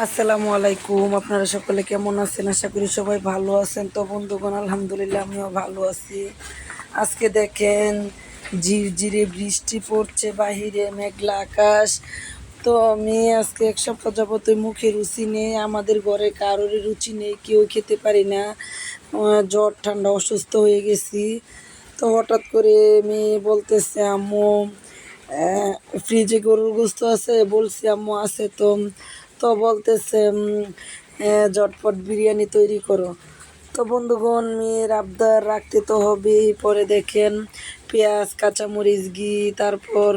আসসালামু আলাইকুম। আপনারা সকলে কেমন আছেন? আশা করি সবাই ভালো আছেন। তো বন্ধুগণ, আলহামদুলিল্লাহ আমিও ভালো আছি। আজকে দেখেন, ঝিরঝিরে বৃষ্টি পড়ছে, বাহিরে মেঘলা আকাশ। তো আমি আজকে এক সপ্তাহ যাবত মুখে রুচি নেই, আমাদের ঘরে কারোরই রুচি নেই, কেউ খেতে পারি না। জ্বর, ঠান্ডা, অসুস্থ হয়ে গেছি। তো হঠাৎ করে আমি বলতেছে, আম্মু ফ্রিজে গরুর গোস্ত আছে? বলছি, আম্মু, আছে তো। তো বলতেছে ঝটপট বিরিয়ানি তৈরি করো। তো বন্ধুগণ, মেয়ের আবদার রাখতে তো হবেই। পরে দেখেন পেঁয়াজ, কাঁচামরিচ, ঘি, তারপর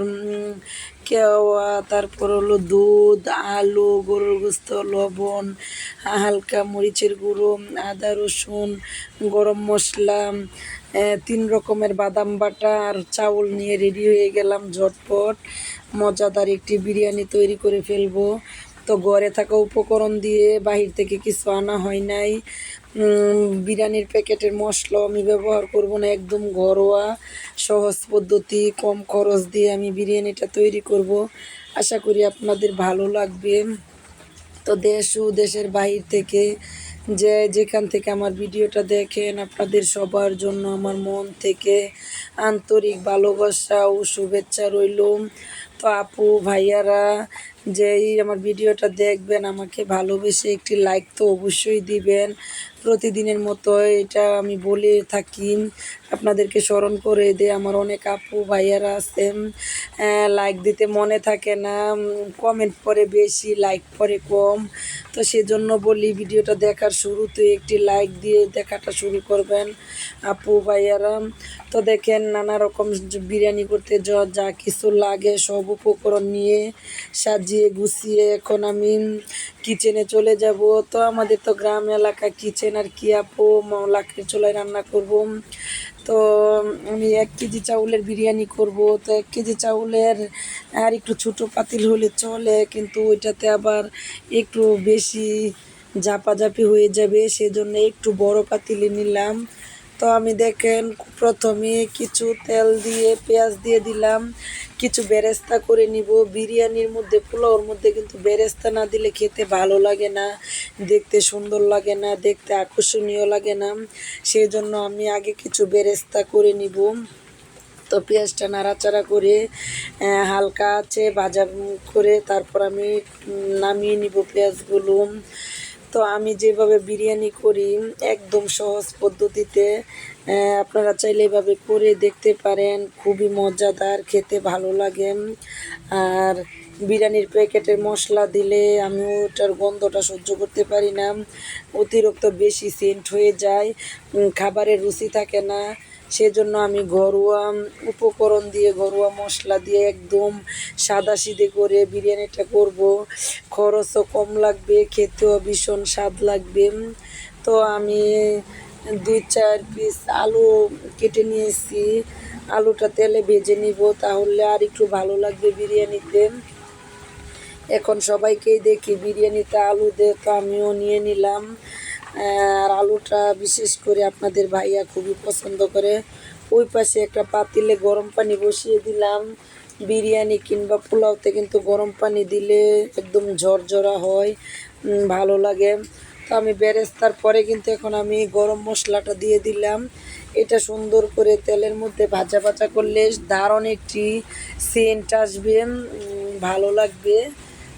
কেওয়া, তারপর হলো দুধ, আলু, গরুর গোস্ত, লবণ, হালকা মরিচের গুঁড়ো, আদা, রসুন, গরম মশলা তিন রকমের বাদাম বাটা আর চাউল নিয়ে রেডি হয়ে গেলাম ঝটপট। মজাদার একটি বিরিয়ানি তৈরি করে ফেলব। তো ঘরে থাকা উপকরণ দিয়ে বাহির থেকে কিছু আনা হয় নাই। বিরিয়ানির প্যাকেটের মশলা আমি ব্যবহার করব না, একদম ঘরোয়া, সহজ পদ্ধতি, কম খরচ দিয়ে আমি বিরিয়ানিটা তৈরি করব। আশা করি আপনাদের ভালো লাগবে। তো দেশ ও দেশের বাহির থেকে যে যেখান থেকে আমার ভিডিওটা দেখেন, আপনাদের সবার জন্য আমার মন থেকে আন্তরিক ভালোবাসা ও শুভেচ্ছা রইল। তো আপু, ভাইয়ারা যেই আমার ভিডিওটা দেখবেন, আমাকে ভালোবেসে একটি লাইক তো অবশ্যই দিবেন। প্রতিদিনের মতো এটা আমি বলে থাকি, আপনাদেরকে স্মরণ করে দে আমার অনেক আপু ভাইয়ারা আছেন লাইক দিতে মনে থাকে না কমেন্ট পরে বেশি লাইক পরে কম। তো সেজন্য বলি, ভিডিওটা দেখার শুরুতে একটি লাইক দিয়ে দেখাটা শুরু করবেন আপু ভাইয়ারা। তো দেখেন, নানা রকম বিরিয়ানি করতে, যা যা কিছু লাগে সব উপকরণ নিয়ে সাজিয়ে গুছিয়ে এখন আমি কিচেনে চলে যাব। তো আমাদের তো গ্রাম এলাকা কিচেন আর কি আপু? লাকড়ির চুলায় রান্না করব। তো আমি এক কেজি চাউলের বিরিয়ানি করব। তো এক কেজি চাউলের আর একটু ছোটো পাতিল হলে চলে, কিন্তু ওইটাতে আবার একটু বেশি ঝাপাঝাপি হয়ে যাবে। সেজন্য একটু বড় পাতিলে নিলাম। তো আমি দেখেন, প্রথমে কিছু তেল দিয়ে, পেঁয়াজ দিয়ে দিলাম। কিছু বেরেস্তা করে নিব। বিরিয়ানির মধ্যে, পোলাওর মধ্যে কিন্তু বেরেস্তা না দিলে খেতে ভালো লাগে না, দেখতে সুন্দর লাগে না, দেখতে আকর্ষণীয় লাগে না। সেই জন্য আমি আগে কিছু বেরেস্তা করে নিব। তো পেঁয়াজটা নাড়াচাড়া করে হালকা আছে, ভাজা করে তারপর আমি নামিয়ে নিব পেঁয়াজগুলো। তো আমি যেভাবে বিরিয়ানি করি, একদম সহজ পদ্ধতিতে আপনারা চাইলে এভাবে করে দেখতে পারেন। খুবই মজাদার, খেতে ভালো লাগে। আর বিরিয়ানির প্যাকেটের মশলা দিলে আমি ওটার গন্ধটা সহ্য করতে পারি না। অতিরিক্ত বেশি সেন্ট হয়ে যায়। খাবারের রুচি থাকে না। সেজন্য আমি ঘরোয়া উপকরণ দিয়ে, ঘরোয়া মশলা দিয়ে একদম সাদা সিধে করে বিরিয়ানিটা করব। খরচও কম লাগবে, খেতেও ভীষণ স্বাদ লাগবে। তো আমি দুই চার পিস আলু কেটে নিয়েছি। আলুটা তেলে ভেজে নিব, তাহলে আর একটু ভালো লাগবে বিরিয়ানিতে। এখন সবাইকেই দেখি, বিরিয়ানিতে আলু দে তো আমিও নিয়ে নিলাম। আর আলুটা বিশেষ করে আপনাদের ভাইয়া খুবই পছন্দ করে। ওই পাশে একটা পাতিলে গরম পানি বসিয়ে দিলাম। বিরিয়ানি কিংবা পোলাওতে কিন্তু গরম পানি দিলে একদম ঝরঝরা হয় ভালো লাগে। তো আমি বেরেস্তার পরে কিন্তু এখন আমি গরম মশলাটা দিয়ে দিলাম। এটা সুন্দর করে তেলের মধ্যে ভাজা ভাজা করলে দারুণ একটি সেন্ট আসবে ভালো লাগবে।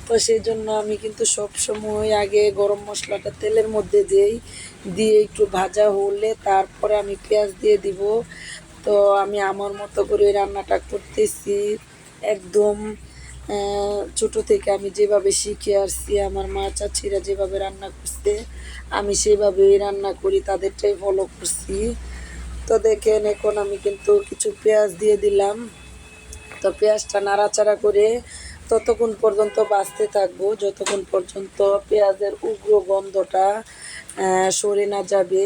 তো সেই জন্য আমি কিন্তু সব সময় আগে গরম মশলাটা তেলের মধ্যে দিই। দিয়ে একটু ভাজা হলে তারপরে আমি পেঁয়াজ দিয়ে দিব। তো আমি আমার মতো করে রান্নাটা করতেছি। একদম ছোটো থেকে আমি যেভাবে শিখে আসছি, আমার মা চাচিরা যেভাবে রান্না করছে, আমি সেভাবেই রান্না করি, তাদেরটাই ফলো করছি। তো দেখেন, এখন আমি কিন্তু কিছু পেঁয়াজ দিয়ে দিলাম। তো পেঁয়াজটা নাড়াচাড়া করে ততক্ষণ পর্যন্ত বাঁচতে থাকব। যতক্ষণ পর্যন্ত পেঁয়াজের উগ্র গন্ধটা সরে না যাবে।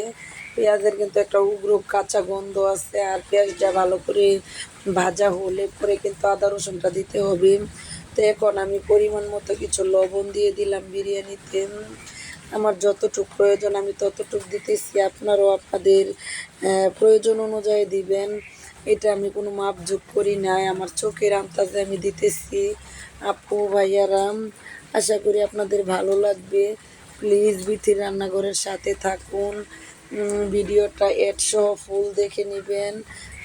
পেঁয়াজের কিন্তু একটা উগ্র কাঁচা গন্ধ আছে আর পেঁয়াজটা ভালো করে ভাজা হলে পরে কিন্তু আদা রসুনটা দিতে হবে। তো এখন আমি পরিমাণ মতো কিছু লবণ দিয়ে দিলাম বিরিয়ানিতে। আমার যতটুক প্রয়োজন আমি ততটুক দিতেছি। আপনারাও আপনাদের প্রয়োজন অনুযায়ী দিবেন। এটা আমি কোনো মাপ যোগ করি নাই, আমার চোখের আন্দাজে আমি দিতেছি। আপু, ভাইয়ারাম, আশা করি আপনাদের ভালো লাগবে। প্লিজ বিথির রান্নাঘরের সাথে থাকুন। ভিডিওটা এড সহ ফুল দেখে নেবেন।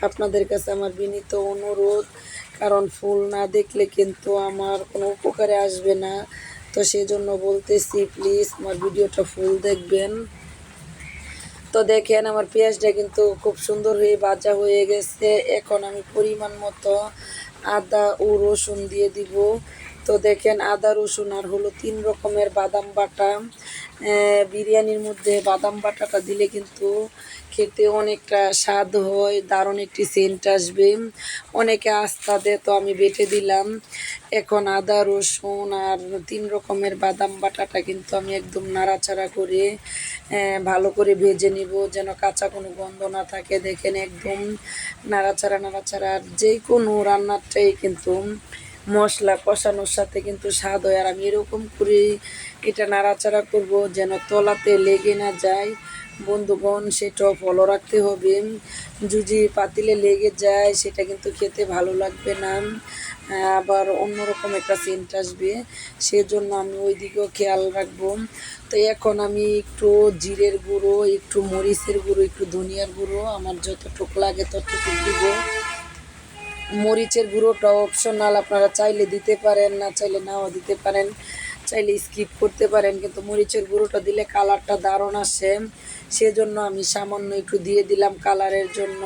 আপনাদের কাছে আমার বিনীত অনুরোধ, কারণ ফুল না দেখলে কিন্তু আমার কোনো উপকারে আসবে না। তো সেই জন্য বলতেছি, প্লিজ আমার ভিডিওটা ফুল দেখবেন। তো দেখেন, আমার পেঁয়াজটা কিন্তু খুব সুন্দর হয়ে ভাজা হয়ে গেছে। এখন আমি পরিমাণ মতো আদা ও রসুন দিয়ে দিব। তো দেখেন, আদা, রসুন আর হলো তিন রকমের বাদাম বাটা। বিরিয়ানির মধ্যে বাদাম বাটাটা দিলে কিন্তু খেতে অনেকটা স্বাদ হয়, দারুণ একটি সেন্ট আসবে। অনেকে আস্থা দেয়, তো আমি বেটে দিলাম। এখন আদা, রসুন আর তিন রকমের বাদাম বাটাটা কিন্তু আমি একদম নাড়াচাড়া করে ভালো করে ভেজে নিব যেন কাঁচা কোনো গন্ধ না থাকে। দেখেন একদম নাড়াচাড়া নাড়াচাড়া। আর যে কোনো রান্নারটাই কিন্তু মশলা কষানোর সাথে কিন্তু স্বাদ হয়। আর আমি এরকম করে এটা নাড়াচাড়া করব যেন তলাতে লেগে না যায়। বন্ধুগণ, সেটাও ফলো রাখতে হবে। যদি পাতিলে লেগে যায়, সেটা কিন্তু খেতে ভালো লাগবে না। আবার অন্যরকম একটা সেন্ট আসবে, সেজন্য আমি ওই দিকেও খেয়াল রাখব। তো এখন আমি একটু জিরের গুঁড়ো, একটু মরিচের গুঁড়ো, একটু ধনিয়ার গুঁড়ো, আমার যতটুকু লাগে ততটুকু দিব। মরিচের গুঁড়োটা অপশনাল আপনারা চাইলে দিতে পারেন, না চাইলে নাও দিতে পারেন। চাইলে স্কিপ করতে পারেন, কিন্তু মরিচের গুঁড়োটা দিলে কালারটা দারুণ আসে। সেজন্য আমি সামান্য একটু দিয়ে দিলাম কালারের জন্য।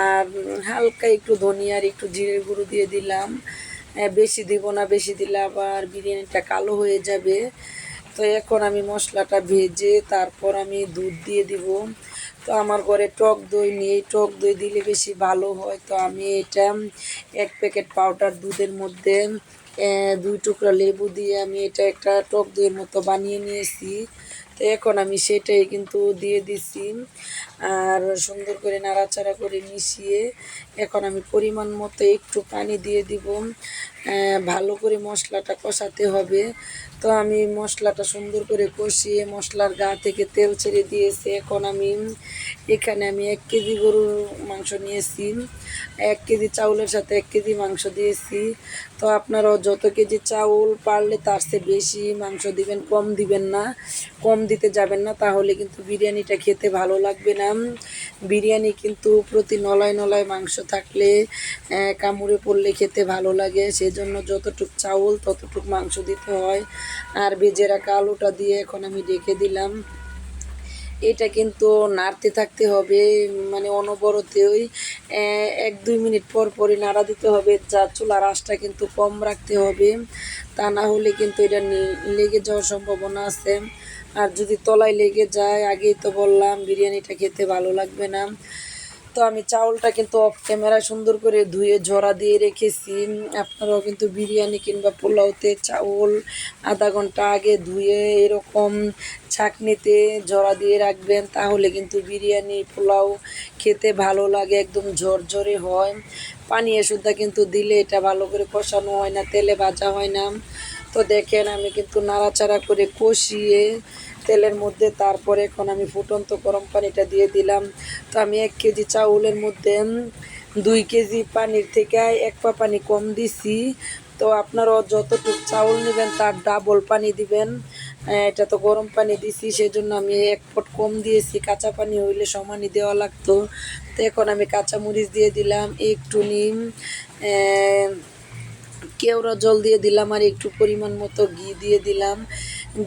আর হালকা একটু ধনিয়ার একটু জিরের গুঁড়ো দিয়ে দিলাম। বেশি দিব না, বেশি দিলে আবার বিরিয়ানিটা কালো হয়ে যাবে। তো এখন আমি মশলাটা ভেজে তারপর আমি দুধ দিয়ে দিব। তো আমার ঘরে টক দই নেই, টক দই দিলে বেশি ভালো হয়। তো আমি এটা এক প্যাকেট পাউডার দুধের মধ্যে দুই টুকরা লেবু দিয়ে আমি এটা একটা টক দইয়ের মতো বানিয়ে নিয়েছি। তো এখন আমি সেটাই কিন্তু দিয়ে দিছি। আর সুন্দর করে নাড়াচাড়া করে মিশিয়ে এখন আমি পরিমাণ মতো একটু পানি দিয়ে দিব। ভালো করে মশলাটা কষাতে হবে। তো আমি মশলাটা সুন্দর করে কষিয়ে মশলার গা থেকে তেল ছেড়ে দিয়েছি। এখন আমি এখানে আমি এক কেজি গরুর মাংস নিয়েছি। এক কেজি চাউলের সাথে এক কেজি মাংস দিয়েছি। তো আপনারাও যত কেজি চাউল পারলে তার চেয়ে বেশি মাংস দিবেন, কম দিবেন না। কম দিতে যাবেন না, তাহলে কিন্তু বিরিয়ানিটা খেতে ভালো লাগবে না। বিরিয়ানি কিন্তু প্রতি নলায় নলায় মাংস থাকলে কামড়ে পড়লে খেতে ভালো লাগে। সেজন্য যতটুক চাউল ততটুক মাংস দিতে হয়। আর ভেজে রাখা আলুটা দিয়ে এখন আমি রেখে দিলাম। এটা কিন্তু নাড়তে থাকতে হবে মানে অনবরতে ওই আহ, এক দুই মিনিট পর পরই নাড়া দিতে হবে। যা চুলার আঁচটা কিন্তু কম রাখতে হবে। তা না হলে কিন্তু এটা লেগে যাওয়ার সম্ভাবনা আছে। আর যদি তলায় লেগে যায়, আগেই তো বললাম, বিরিয়ানিটা খেতে ভালো লাগবে না। তো আমি চাউলটা কিন্তু অফ ক্যামেরা সুন্দর করে ধুয়ে ঝরা দিয়ে রেখেছি। আপনারাও কিন্তু বিরিয়ানি কিংবা পোলাওতে চাউল আধা ঘণ্টা আগে ধুয়ে এরকম ছাঁকনিতে ঝরা দিয়ে রাখবেন, তাহলে কিন্তু বিরিয়ানি, পোলাও খেতে ভালো লাগে, একদম ঝরঝরে হয়। পানি সুদ্ধা কিন্তু দিলে এটা ভালো করে কষানো হয় না, তেলে ভাজা হয় না। তো দেখেন আমি কিন্তু নাড়াচাড়া করে কষিয়ে তেলের মধ্যে, তারপরে এখন আমি ফুটন্ত গরম পানিটা দিয়ে দিলাম। তো আমি এক কেজি চাউলের মধ্যে দুই কেজি পানির থেকে এক পা পানি কম দিছি। তো আপনারাও যতটুকু চাউল নেবেন, তার ডাবল পানি দিবেন। এটা তো গরম পানি দিছি, সেজন্য আমি এক পট কম দিয়েছি। কাঁচা পানি হইলে সমানই দেওয়া লাগতো। তো এখন আমি কাঁচা মরিচ দিয়ে দিলাম, একটু নিম কেওড়া জল দিয়ে দিলাম আর একটু পরিমাণ মতো ঘি দিয়ে দিলাম।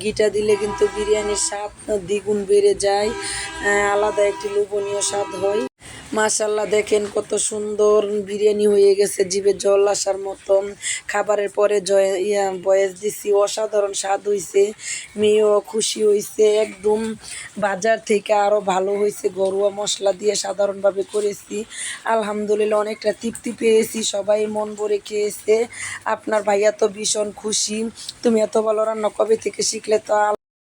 ঘিটা দিলে কিন্তু বিরিয়ানির স্বাদ দ্বিগুণ বেড়ে যায়। আলাদা একটি লোভনীয় স্বাদ হয়। মাশাল্লাহ দেখেন কত সুন্দর বিরিয়ানি হয়ে গেছে, জিভে জল আসার মতন। খাবারের পরে জয় বয়স দিছি, অসাধারণ স্বাদ হইছে, মেয়েও খুশি হইছে, একদম বাজার থেকে আরও ভালো হয়েছে ঘরোয়া মশলা দিয়ে সাধারণভাবে করেছি। আলহামদুলিল্লাহ, অনেকটা তৃপ্তি পেয়েছি, সবাই মন ভরে খেয়েছে। আপনার ভাইয়া তো ভীষণ খুশি, তুমি এত ভালো রান্না কবে থেকে শিখলে তো